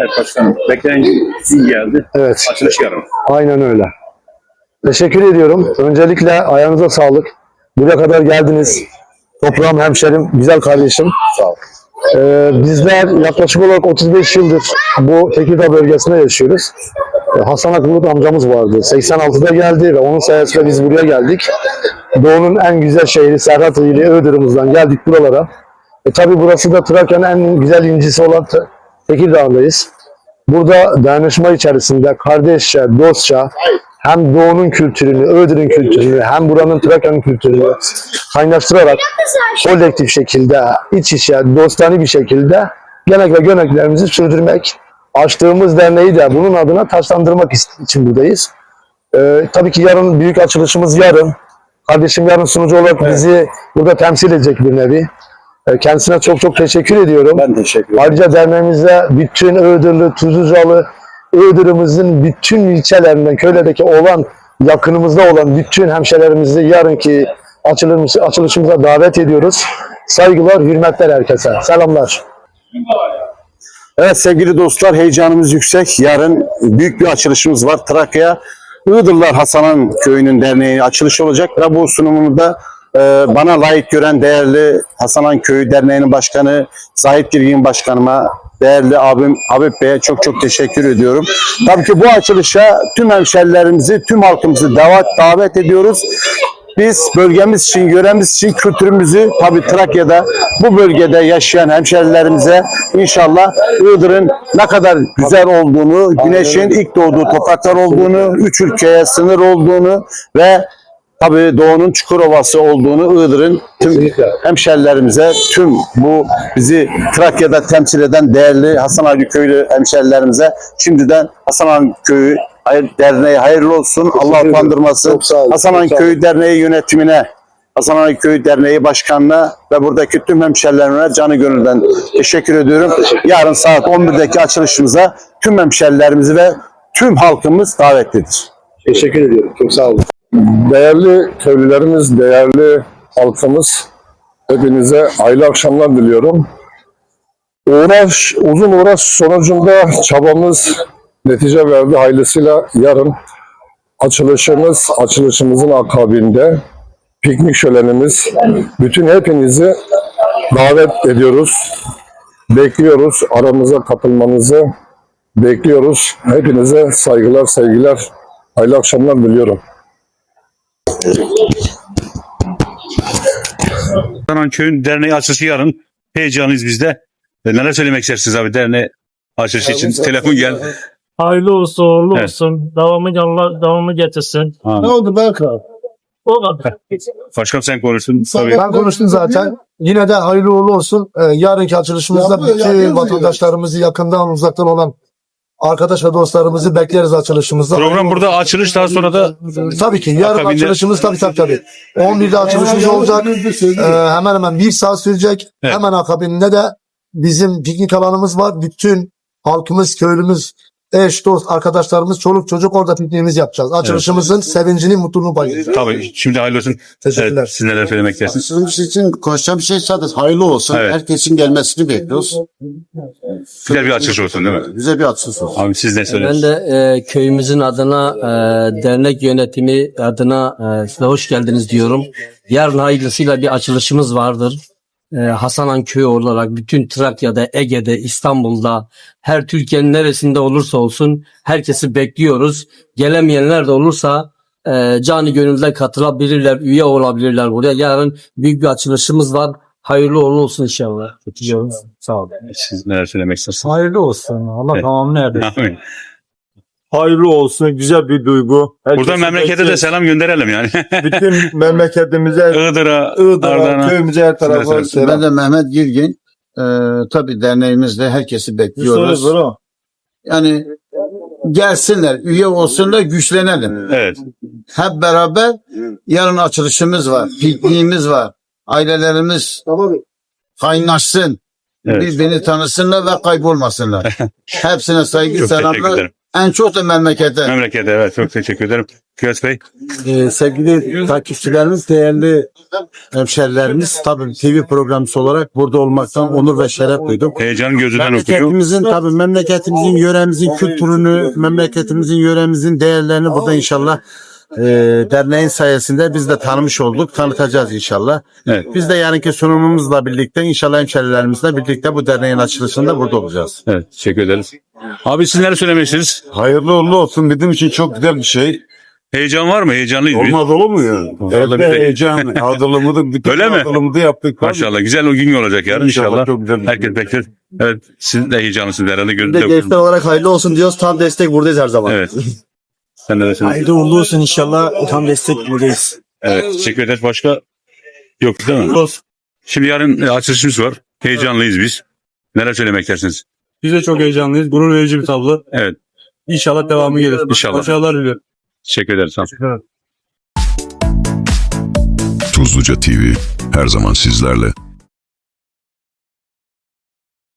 Evet başkanım. Beklenen gün geldi. Evet, Açılış yarın. aynen öyle. Teşekkür ediyorum. Öncelikle ayağınıza sağlık. Buraya kadar geldiniz. Toprağım, hemşerim, güzel kardeşim. Sağ ol. Ee, bizler yaklaşık olarak 35 yıldır bu Tekirdağ bölgesinde yaşıyoruz. Ee, Hasan Akbulut amcamız vardı. 86'da geldi ve onun sayesinde biz buraya geldik. Doğu'nun en güzel şehri Serhat ili Iğdır'ımızdan geldik buralara. E, tabii burası da Trakya'nın en güzel incisi olan Tekirdağ'dayız. Burada dayanışma içerisinde kardeşçe, dostça hem Doğu'nun kültürünü, Iğdır'ın kültürünü hem buranın Trakya'nın kültürünü kaynaştırarak kolektif şekilde, iç içe, dostane bir şekilde genek ve göneklerimizi sürdürmek. Açtığımız derneği de bunun adına taşlandırmak için buradayız. Ee, tabii ki yarın büyük açılışımız yarın. Kardeşim yarın sunucu olarak bizi burada temsil edecek bir nevi. Ee, kendisine çok çok teşekkür ediyorum. Ben teşekkür ederim. Ayrıca derneğimizde bütün Iğdırlı, Tuzlucalı, Iğdır'ımızın bütün ilçelerinden, köylerdeki olan, yakınımızda olan bütün hemşehrilerimizi yarınki açılışımız, açılışımıza davet ediyoruz. Saygılar, hürmetler herkese. Selamlar. Evet sevgili dostlar heyecanımız yüksek. Yarın büyük bir açılışımız var. Trakya Iğdırlar Hasanan Köyü'nün derneği açılış olacak ve bu sunumu da bana layık gören değerli Hasanan Köyü Derneği'nin başkanı Zahit Girgin Başkanıma, değerli abim Habib Bey'e çok çok teşekkür ediyorum. Tabii ki bu açılışa tüm hemşerilerimizi, tüm halkımızı davet, davet ediyoruz. Biz bölgemiz için, yöremiz için kültürümüzü tabii Trakya'da bu bölgede yaşayan hemşerilerimize inşallah Iğdır'ın ne kadar güzel olduğunu, güneşin ilk doğduğu topraklar olduğunu, üç ülkeye sınır olduğunu ve tabii doğunun Çukurova'sı olduğunu Iğdır'ın tüm Kesinlikle. hemşerilerimize, tüm bu bizi Trakya'da temsil eden değerli Hasan Ali Köylü hemşerilerimize şimdiden Hasan Ali Köyü hayır, derneği hayırlı olsun. Allah utandırmasın. Hasan Ali. Köyü Derneği yönetimine, Hasan Ali Köyü Derneği Başkanı'na ve buradaki tüm hemşerilerime canı gönülden teşekkür ediyorum. Yarın saat 11'deki açılışımıza tüm hemşerilerimizi ve tüm halkımız davetlidir. Teşekkür ediyorum. Çok sağ olun. Değerli köylülerimiz, değerli halkımız, hepinize hayırlı akşamlar diliyorum. Uğraş, uzun uğraş sonucunda çabamız netice verdi. Hayırlısıyla yarın açılışımız, açılışımızın akabinde piknik şölenimiz, bütün hepinizi davet ediyoruz. Bekliyoruz. Aramıza katılmanızı bekliyoruz. Hepinize saygılar, sevgiler, hayırlı akşamlar diliyorum. Hasan Köyün derneği açılışı yarın. Heyecanlıyız biz de. E, Neler söylemek istersiniz abi derneği açılışı için? Telefon gel. Hayırlı olsun, uğurlu Evet. olsun. Devamı Allah devamı getirsin. Ha, Ne oldu Berkan? O kadar. Başkanım sen konuştun. Tabii. Ben konuştum zaten. Yine de hayırlı uğurlu olsun. Ee, yarınki açılışımızda Yapıyor, bütün yapıyor, vatandaşlarımızı yakından uzaktan olan arkadaş ve dostlarımızı bekleriz açılışımızda. Program burada açılış daha sonra da Tabii ki yarın Akabinde- açılışımız tabii tabii tabii. 11'de açılışımız olacak. Ee, hemen hemen bir saat sürecek. Evet. Hemen akabinde de bizim piknik alanımız var. Bütün halkımız, köylümüz, eş, dost, arkadaşlarımız, çoluk çocuk orada pikniğimizi yapacağız. Açılışımızın sevincini, mutluluğunu paylaşacağız. tabii şimdi hayırlı olsun. Teşekkürler. Evet, siz neler söylemek istersiniz? Açılış için konuşacağım bir şey sadece hayırlı olsun. Evet. Herkesin gelmesini bekliyoruz. Güzel bir açılış olsun değil mi? Güzel bir açılış olsun. Abi siz ne Ben söylüyorsunuz? de e, köyümüzün adına, e, dernek yönetimi adına e, size hoş geldiniz diyorum. Yarın hayırlısıyla bir açılışımız vardır. E, Hasanan köyü olarak bütün Trakya'da, Ege'de, İstanbul'da, her Türkiye'nin neresinde olursa olsun herkesi bekliyoruz. Gelemeyenler de olursa e, canı gönülden katılabilirler, üye olabilirler buraya. Yarın büyük bir açılışımız var. Hayırlı uğurlu olsun inşallah. Sağ olun. Siz neler söylemek istersiniz? Hayırlı olsun. Allah Evet. tamamını erdir. Amin. Hayırlı olsun, güzel bir duygu. Buradan Herkese memlekete de selam gönderelim yani. Bütün memleketimize, Iğdır'a, Iğdır'a, Ardahan'a. köyümüze her tarafa Selam. selam. Ben de Mehmet Girgin. Ee, tabii derneğimizde herkesi bekliyoruz. Soru soru. Yani gelsinler, üye olsunlar, güçlenelim. Evet. Hep beraber yarın açılışımız var, pikniğimiz var. Ailelerimiz kaynaşsın. Evet. Birbirini tanısınlar ve kaybolmasınlar. Hepsine saygı, Çok teşekkür selamlar. ederim. En çok da memlekete. Memlekete evet çok teşekkür ederim. Kıyas Bey. Ee, sevgili takipçilerimiz, değerli hemşerilerimiz, tabii TV programcısı olarak burada olmaktan onur ve şeref duydum. Heyecanın gözünden okuyor. Memleketimizin tabii memleketimizin, yöremizin kültürünü, memleketimizin, yöremizin değerlerini burada inşallah e, derneğin sayesinde biz de tanımış olduk. Tanıtacağız inşallah. Evet. Biz de yarınki sunumumuzla birlikte inşallah hemşerilerimizle birlikte bu derneğin açılışında burada olacağız. Evet. Teşekkür ederiz. Abi siz neler söylemek istersiniz? Hayırlı uğurlu olsun. Bizim için çok güzel bir şey. Heyecan var mı? Heyecanlıyız biz. Olmaz olur mu ya? Evet, bir de- heyecan. Hazırlığımızı, bütün Öyle mi? hazırlığımızı yaptık. Maşallah. Güzel o gün olacak yarın inşallah. Çok güzel. bir Herkes bekler. Evet. Siz de heyecanlısınız herhalde. Biz de gençler olarak hayırlı olsun diyoruz. Tam destek buradayız her zaman. Evet. Sen neler söylüyorsun? Hayırlı uğurlu olsun inşallah. Tam destek buradayız. Evet. Teşekkür ederiz. Başka yok değil mi? Olsun. Şimdi yarın e, açılışımız var. Heyecanlıyız biz. Neler söylemek istersiniz? Biz de çok heyecanlıyız. Gurur verici bir tablo. Evet. İnşallah devamı gelir. İnşallah. Başarılar diliyorum. Teşekkür ederiz. Sağ olun. Tuzluca TV her zaman sizlerle.